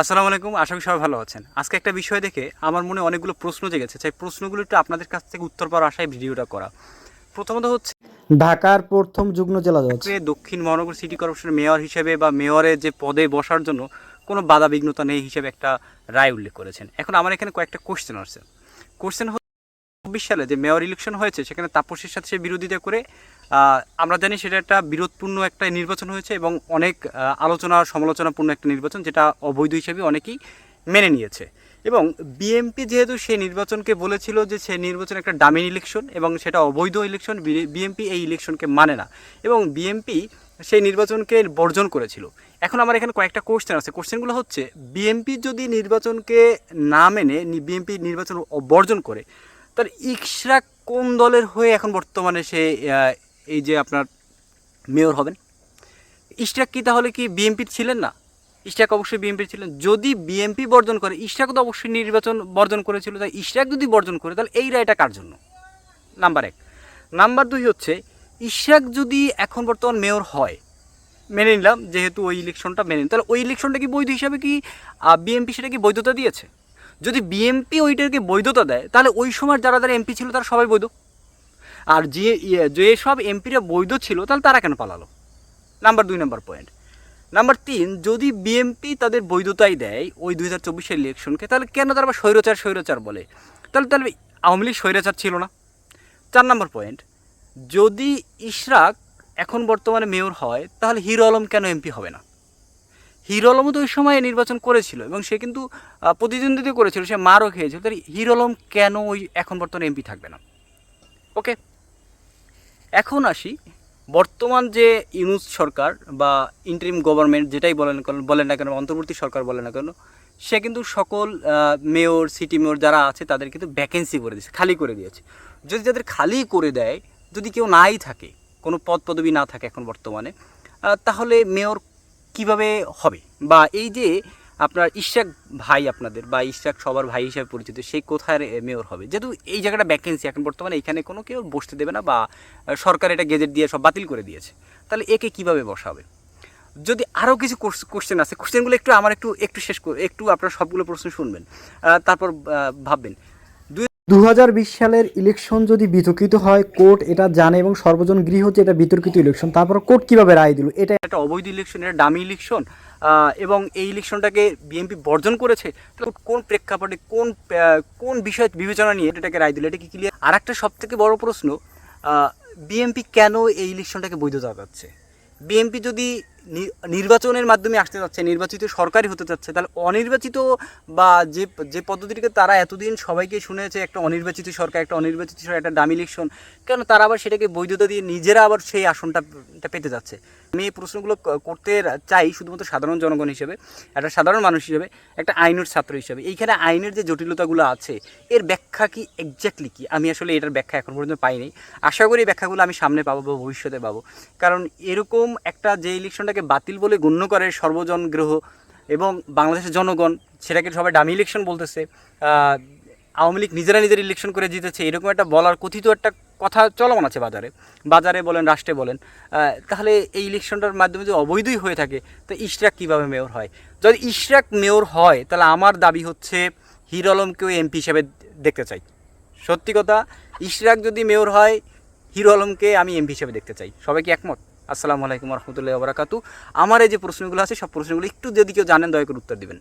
আসসালামু আলাইকুম আশা করি সবাই ভালো আছেন। আজকে একটা বিষয় দেখে আমার মনে অনেকগুলো প্রশ্ন জেগেছে। সেই প্রশ্নগুলো একটু আপনাদের কাছ থেকে উত্তর পাওয়ার আশায় ভিডিওটা করা। প্রথমত হচ্ছে ঢাকার প্রথম যুগ্ম জেলা জজ। দক্ষিণ মহানগর সিটি কর্পোরেশনের মেয়র হিসেবে বা মেয়রের যে পদে বসার জন্য কোনো বাধা বিঘ্নতা নেই হিসেবে একটা রায় উল্লেখ করেছেন। এখন আমার এখানে কয়েকটা কোশ্চেন আসছে। কোশ্চেন চব্বিশ সালে যে মেয়র ইলেকশন হয়েছে, সেখানে তাপসের সাথে সে বিরোধিতা করে আমরা জানি সেটা একটা বিরোধপূর্ণ একটা নির্বাচন হয়েছে এবং অনেক আলোচনা, সমালোচনাপূর্ণ একটা নির্বাচন যেটা অবৈধ হিসেবে অনেকেই মেনে নিয়েছে। এবং বিএমপি যেহেতু সেই নির্বাচনকে বলেছিল যে সে নির্বাচন একটা ডামি ইলেকশন এবং সেটা অবৈধ ইলেকশন বিএমপি এই ইলেকশনকে মানে না। এবং বিএমপি সেই নির্বাচনকে বর্জন করেছিল। এখন আমার এখানে কয়েকটা কোশ্চেন আছে। কোশ্চেনগুলো হচ্ছে বিএমপি যদি নির্বাচনকে না মেনে বিএমপি নির্বাচন বর্জন করে তার ইকশরাক কোন দলের হয়ে এখন বর্তমানে সে এই যে আপনার মেয়র হবেন? ইশরাক কি তাহলে কি বিএমপির ছিলেন না? ইশরাক অবশ্যই বিএনপির ছিলেন। যদি বিএমপি বর্জন করে, ইশরাক তো অবশ্যই নির্বাচন বর্জন করেছিল, তাই ইশরাক যদি বর্জন করে, তাহলে এই রায়টা কার জন্য? নাম্বার এক। নাম্বার দুই হচ্ছে, ইশরাক যদি এখন বর্তমান মেয়র হয়, মেনে নিলাম, যেহেতু ওই ইলেকশনটা মেনে তাহলে ওই ইলেকশনটা কি বৈধ হিসাবে কি বিএমপি সেটা কি বৈধতা দিয়েছে? যদি বিএমপি ওইটাকে বৈধতা দেয়, তাহলে ওই সময় যারা যারা এমপি ছিল তারা সবাই বৈধ। আর যে যে সব এমপিরা বৈধ ছিল, তাহলে তারা কেন পালালো? নাম্বার দুই নাম্বার পয়েন্ট নাম্বার তিন, যদি বিএমপি তাদের বৈধতাই দেয় ওই দুই হাজার চব্বিশের ইলেকশনকে তাহলে কেন তারা স্বৈরচার স্বৈরচার বলে? তাহলে তাহলে আওয়ামী লীগ স্বৈরাচার ছিল না। চার নম্বর পয়েন্ট যদি ইশরাক এখন বর্তমানে মেয়র হয়, তাহলে হিরো আলম কেন এমপি হবে না? হিরো আলমও তো ওই সময় নির্বাচন করেছিল এবং সে কিন্তু প্রতিদ্বন্দ্বিতা করেছিল, সে মারও খেয়েছিল। তাহলে হিরো আলম কেন ওই এখন বর্তমানে এমপি থাকবে না? ওকে এখন আসি, বর্তমান যে ইউনুস সরকার বা ইন্টারিম গভর্নমেন্ট যেটাই বলেন বলেন না কেন, অন্তর্বর্তী সরকার বলেন না কেন, সে কিন্তু সকল মেয়র সিটি মেয়র যারা আছে তাদের কিন্তু ভ্যাকেন্সি করে দিয়েছে, খালি করে দিয়েছে। যদি যাদের খালি করে দেয়, যদি কেউ নাই থাকে, কোনো পদ পদবি না থাকে এখন বর্তমানে তাহলে মেয়র কীভাবে হবে? বা এই যে আপনার ইশাক ভাই আপনাদের বা ইশাক সবার ভাই হিসাবে পরিচিত সেই কোথায় মেয়র হবে? যেহেতু এই জায়গাটা ভ্যাকেন্সি এখন বর্তমানে এখানে কোনো কেউ বসতে দেবে না বা সরকার এটা গেজেট দিয়ে সব বাতিল করে দিয়েছে। তাহলে একে কীভাবে বসাবে? যদি আরও কিছু কোশ্চেন আছে কোশ্চেনগুলো একটু আমার একটু একটু শেষ একটু আপনার সবগুলো প্রশ্ন শুনবেন তারপর ভাববেন। দু হাজার বিশ সালের ইলেকশন যদি বিতর্কিত হয়, কোর্ট এটা জানে এবং সর্বজন গৃহ যে এটা বিতর্কিত ইলেকশন তারপর কোর্ট কীভাবে রায় দিল? এটা একটা অবৈধ ইলেকশন এটা ডামি ইলেকশন এবং এই ইলেকশনটাকে বিএনপি বর্জন করেছে। কোন প্রেক্ষাপটে, কোন কোন বিষয় বিবেচনা নিয়ে এটাকে রায় দিল? এটা কি ক্লিয়ার আর একটা সব থেকে বড় প্রশ্ন বিএনপি কেন এই ইলেকশনটাকে বৈধতা পাচ্ছে বিএনপি যদি নির্বাচনের মাধ্যমে আসতে যাচ্ছে নির্বাচিত সরকারি হতে যাচ্ছে তাহলে অনির্বাচিত বা যে যে পদ্ধতিটিকে তারা এতদিন সবাইকে শুনেছে, একটা অনির্বাচিত সরকার, একটা অনির্বাচিত সরকার, একটা দামি ইলেকশন কেন তারা আবার সেটাকে বৈধতা দিয়ে নিজেরা আবার সেই আসনটা পেতে যাচ্ছে? আমি এই প্রশ্নগুলো করতে চাই শুধুমাত্র সাধারণ জনগণ হিসেবে, একটা সাধারণ মানুষ হিসেবে, একটা আইনের ছাত্র হিসেবে। এইখানে আইনের যে জটিলতাগুলো আছে, এর ব্যাখ্যা কি এক্স্যাক্টলি কি? আমি আসলে এটার ব্যাখ্যা এখন পর্যন্ত পাইনি। আশা করি ব্যাখ্যাগুলো আমি সামনে পাবো বা ভবিষ্যতে পাবো। কারণ এরকম একটা যে ইলেকশনটাকে বাতিল বলে গণ্য করে সর্বজন গ্রহ এবং বাংলাদেশের জনগণ, সেটাকে সবাই ডামি ইলেকশন বলতেছে আওয়ামী লীগ নিজেরা নিজের ইলেকশন করে জিতেছে, এরকম একটা বলার কথিত একটা কথা চলমান আছে বাজারে। বাজারে বলেন, রাষ্ট্রে বলেন তাহলে এই ইলেকশনটার মাধ্যমে যদি অবৈধই হয়ে থাকে, তো ইশরাক কীভাবে মেয়র হয়? যদি ইশরাক মেয়র হয়, তাহলে আমার দাবি হচ্ছে হিরো আলমকেও এমপি হিসেবে দেখতে চাই। সত্যি কথা, ইশরাক যদি মেয়র হয়, হিরো আলমকে আমি এমপি হিসেবে দেখতে চাই। সবাই কি একমত? আসসালামু আলাইকুম রহমতুল্লাহ বারাকাতু আমার এই যে প্রশ্নগুলো আছে, সব প্রশ্নগুলো একটু যদি কেউ জানেন, দয়া করে উত্তর দিবেন।